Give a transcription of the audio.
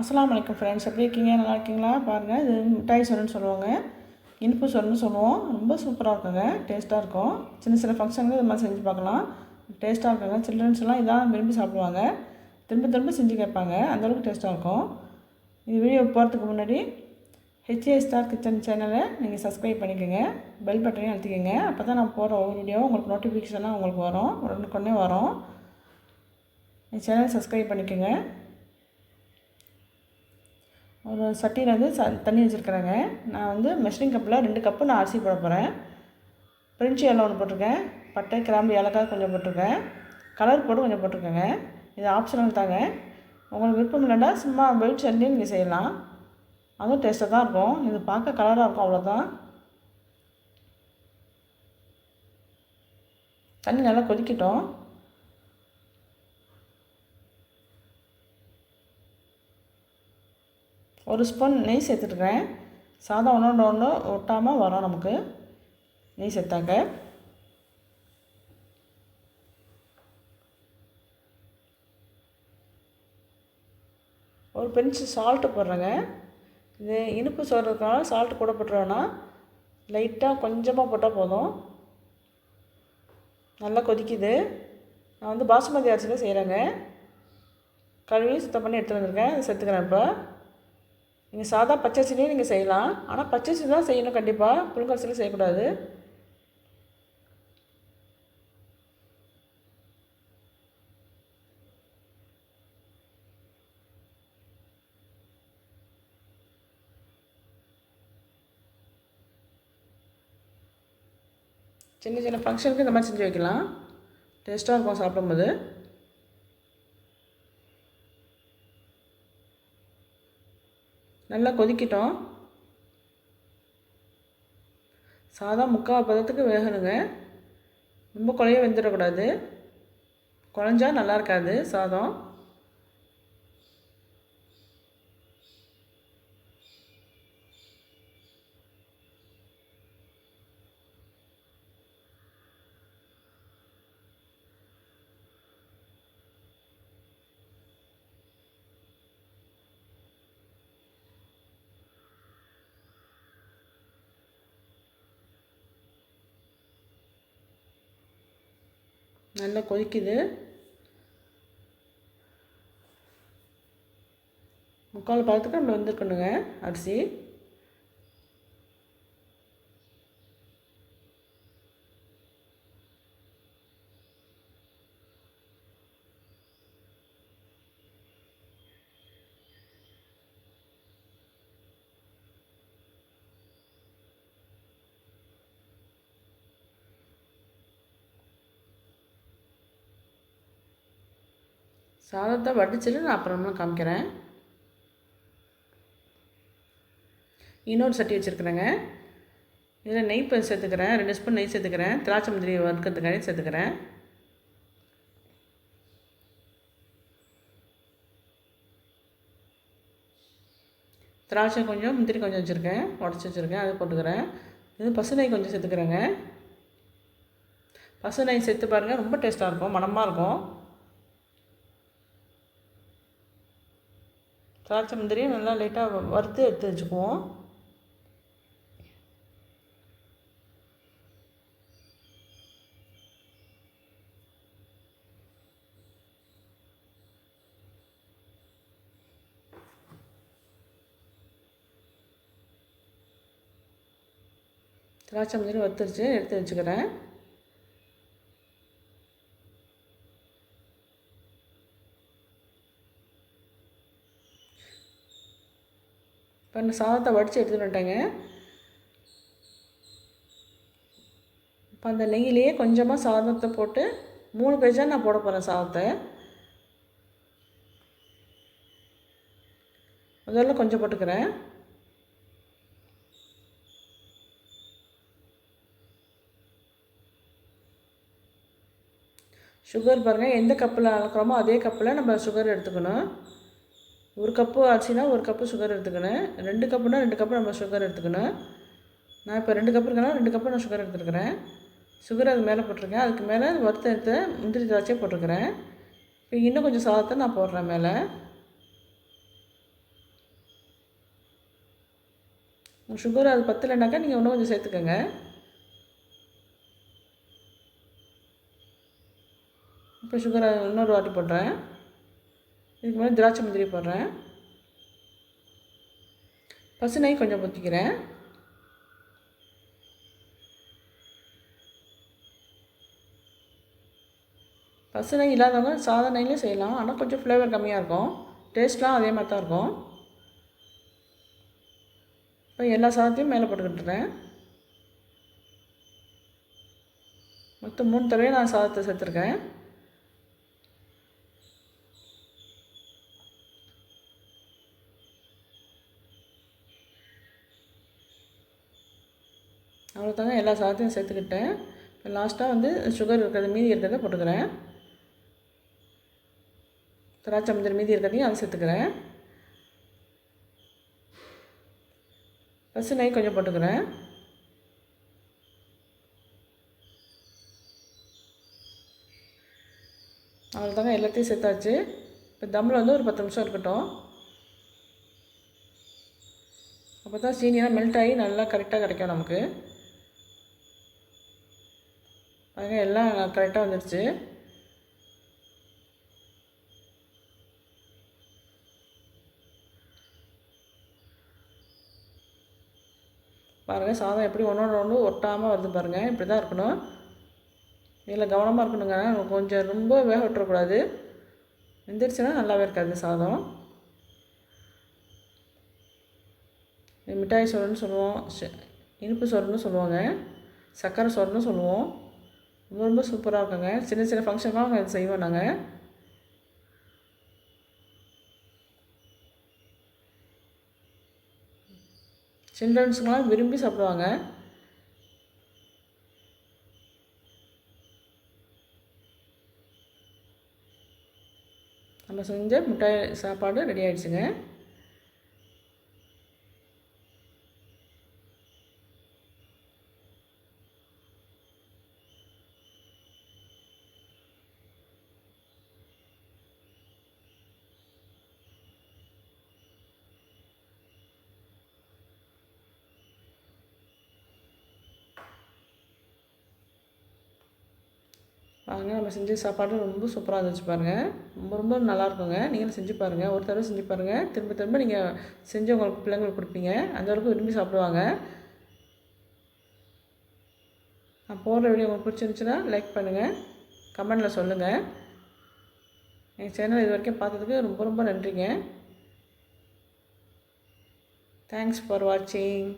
அஸ்லாம் வலைக்கம் ஃப்ரெண்ட்ஸ் எப்படி இருக்கீங்க? நல்லா இருக்கீங்களா? பாருங்கள் இது மிட்டாய் சோறுன்னு சொல்லுவாங்க. இனிப்பு சோறுன்னு சொல்லுவோம். ரொம்ப சூப்பராக இருக்குங்க. டேஸ்ட்டாக இருக்கும். சின்ன சின்ன ஃபங்க்ஷனுக்கு இது மாதிரி செஞ்சு பார்க்கலாம். டேஸ்ட்டாக இருக்குங்க. சில்ட்ரன்ஸ் எல்லாம் இதான் விரும்பி சாப்பிடுவாங்க. திரும்ப திரும்ப செஞ்சு கேட்பாங்க. அந்தளவுக்கு டேஸ்ட்டாக இருக்கும். இது வீடியோ போகிறதுக்கு முன்னாடி ஹெச்ஏ ஸ்டார் கிச்சன் சேனலை நீங்கள் சப்ஸ்கிரைப் பண்ணிக்கோங்க. பெல் பட்டனையும் அழுத்திக்கோங்க. அப்போ தான் நான் போகிற ஒவ்வொரு வீடியோ உங்களுக்கு நோட்டிஃபிகேஷனாக உங்களுக்கு வரும். உடனுக்குடனே வரும். என் சேனலை சப்ஸ்கிரைப் பண்ணிக்கோங்க. ஒரு சட்டியில் வந்து ச தண்ணி வச்சுருக்குறேங்க. நான் வந்து மெஷரிங் கப்பில் ரெண்டு கப்பு நான் அரிசி போட போகிறேன் பிரிஞ்சு எல்லாம் ஒன்று போட்டிருக்கேன். பட்டை கிராம்பு ஏலக்காய் கொஞ்சம் போட்டிருக்கேன். கலர் போட்டு கொஞ்சம் போட்டிருக்கேங்க. இது ஆப்ஷனல் தாங்க. உங்களுக்கு விருப்பம் இல்லைன்னா சும்மா வெயிட் சட்னியும் நீங்கள் செய்யலாம். அதுவும் டேஸ்ட்டாக தான் இருக்கும். இது பார்க்க கலராக இருக்கும் அவ்வளோதான் தண்ணி நல்லா கொதிக்கட்டும். ஒரு ஸ்பூன் நெய் சேர்த்துட்டுருக்கேன் சாதம் ஒன்று ஒன்று ஒட்டாமல் வரும் நமக்கு. நெய் சேர்த்தாக்க. ஒரு பிஞ்சு சால்ட்டு போடுறேங்க. இது இனிப்பு சோறுறதுனால சால்ட்டு கூட போட்டுருவேன்னா லைட்டாக கொஞ்சமாக போட்டால் போதும். நல்லா கொதிக்குது. நான் வந்து பாசுமதி அரிசியில் செய்கிறேங்க கழுவி சுத்தம் பண்ணி எடுத்து வந்திருக்கேன். அதை சேர்த்துக்கிறேன் இப்போ. நீங்கள் சாதா பச்சரிசிலையும் நீங்கள் செய்யலாம். ஆனால் பச்சரிசி தான் செய்யணும் கண்டிப்பாக புழுங்கரிசியில் செய்யக்கூடாது. சின்ன சின்ன ஃபங்க்ஷனுக்கு இந்த மாதிரி செஞ்சு வைக்கலாம். டேஸ்ட்டாக இருக்கும் சாப்பிடும்போது. நல்லா கொதிக்கட்டும். சாதம் முக்கால் பதத்துக்கு வேகணுங்க. ரொம்ப குழைய வெந்துடக்கூடாது. குழஞ்சா நல்லா இருக்காது சாதம். நல்லா கொதிக்குது. முக்கால் பதத்துக்கு நம்ம வந்துருக்கணுங்க அரிசி. சாதத்தை வடிச்சிட்டு நான் அப்புறமா காமிக்கிறேன். இன்னொரு சட்டி வச்சுருக்குறேங்க. இதில் நெய் இப்போ சேர்த்துக்கிறேன். ரெண்டு ஸ்பூன் நெய் சேர்த்துக்கிறேன். திராட்சை முந்திரி வறுக்கிறதுக்காக சேர்த்துக்கிறேன். திராட்சை கொஞ்சம் முந்திரி கொஞ்சம் வச்சுருக்கேன். உடச்சி வச்சுருக்கேன். அதை போட்டுக்கிறேன். இது பசு நெய் கொஞ்சம் சேர்த்துக்கிறேங்க. பசு நெய் சேர்த்து பாருங்கள் ரொம்ப டேஸ்ட்டாக இருக்கும். மணமாக இருக்கும். திராட்சை முந்திரியும் நல்லா லைட்டாக வறுத்து எடுத்து வச்சுக்குவோம். திராட்சை முந்திரி வறுத்துருச்சு எடுத்து வச்சுக்கிறேன். இப்போ இந்த சாதத்தை வடித்து எடுத்துகிட்டு வந்துட்டேங்க. இப்போ அந்த நெய்யிலேயே கொஞ்சமாக சாதத்தை போட்டு மூணு பேஜாக நான் போட போகிறேன் சாதத்தை. முதல்ல கொஞ்சம் போட்டுக்கிறேன். சுகர் பாருங்கள் எந்த கப்பில் அளக்குறோமோ அதே கப்பில் நம்ம சுகர் எடுத்துக்கணும். ஒரு கப்பு ஆச்சுன்னா ஒரு கப்பு சுகர் எடுத்துக்கினேன் ரெண்டு கப்புனால் ரெண்டு கப்பு நம்ம சுகர் எடுத்துக்கணும். நான் இப்போ ரெண்டு கப்பு இருக்கேன்னா ரெண்டு கப்பு நான் சுகர் எடுத்துருக்கிறேன். சுகர் அது மேலே போட்டிருக்கேன். அதுக்கு மேலே வறுத்த எடுத்த முந்திரி திராட்சை போட்டிருக்கிறேன். இப்போ இன்னும் கொஞ்சம் சாதத்தை நான் போடுறேன் மேலே. சுகர் அது பத்தலைனாக்கா நீங்கள் இன்னும் கொஞ்சம் சேர்த்துக்கோங்க. இப்போ சுகர் இன்னொரு வாட்டி போடுறேன். இதுக்கு மேலே திராட்சை முந்திரி போடுறேன். பசு நெய் கொஞ்சம் ஊற்றிக்கிறேன் பசு நெய் இல்லாதவங்க சாதா நெய்லேயும் செய்யலாம். ஆனால் கொஞ்சம் ஃப்ளேவர் கம்மியாக இருக்கும். டேஸ்ட்லாம் அதே மாதிரி தான் இருக்கும். இப்போ எல்லா சாதத்தையும் மேலே போட்டுக்கிட்டுறேன். மொத்தம் மூணு தடவையும் நான் சாதத்தை சேர்த்துருக்கேன். அவ்வளோதாங்க எல்லா சாதத்தையும் சேர்த்துக்கிட்டேன். இப்போ லாஸ்ட்டாக வந்து சுகர் இருக்கிறது மீதி இருக்கிறத போட்டுக்கிறேன். திராட்சை மஞ்சள் மீதி இருக்கிறதையும் அதை சேர்த்துக்கிறேன். பசு நெய் கொஞ்சம் போட்டுக்கிறேன். அவ்வளோதாங்க எல்லாத்தையும் சேர்த்தாச்சு. இப்போ தம்மில் வந்து ஒரு பத்து நிமிஷம் இருக்கட்டும். அப்போ தான் சீனியெல்லாம் மெல்ட் ஆகி நல்லா கரெக்டாக கிடைக்கும் நமக்கு. பாருங்க எல்லாம் கரெக்டாக வந்துடுச்சு பாருங்கள் சாதம் எப்படி ஒன்றோட ஒன்று ஒட்டாமல் வருது பாருங்கள் இப்படி தான் இருக்கணும். இதில் கவனமாக இருக்கணுங்க. கொஞ்சம் ரொம்ப வேக விட்டுறக்கூடாது வெந்துருச்சுன்னா நல்லாவே இருக்காது சாதம். மிட்டாய் சோறுன்னு சொல்லுவோம். இனிப்பு சோறுன்னு சொல்லுவாங்க. சர்க்கரை சோறுன்னு சொல்லுவோம். ரொம்ப சூப்பராக இருக்குங்க. சின்ன சின்ன ஃபங்க்ஷன்லாம் நாங்கள் செய்வோம் நாங்கள் சில்ட்ரன்ஸுங்களாம் விரும்பி சாப்பிடுவாங்க. நம்ம செஞ்ச முட்டாய் சாப்பாடு ரெடி ஆகிடுச்சுங்க வாங்க நம்ம செஞ்ச சாப்பாடு ரொம்ப சூப்பராக இருந்துச்சு பாருங்கள் ரொம்ப ரொம்ப நல்லாயிருக்குங்க நீங்களும் செஞ்சு பாருங்கள் ஒரு தடவை செஞ்சு பாருங்கள் திரும்ப திரும்ப நீங்கள் செஞ்சு உங்களுக்கு பிள்ளைங்களுக்கு கொடுப்பீங்க. அந்த அளவுக்கு விரும்பி சாப்பிடுவாங்க. நான் போடுற வீடியோ உங்களுக்கு பிடிச்சிருந்துச்சுன்னா லைக் பண்ணுங்கள் கமெண்டில் சொல்லுங்கள் என் சேனல் இது வரைக்கும் பார்த்ததுக்கு ரொம்ப ரொம்ப நன்றிங்க. தேங்க்ஸ் ஃபார் வாட்சிங்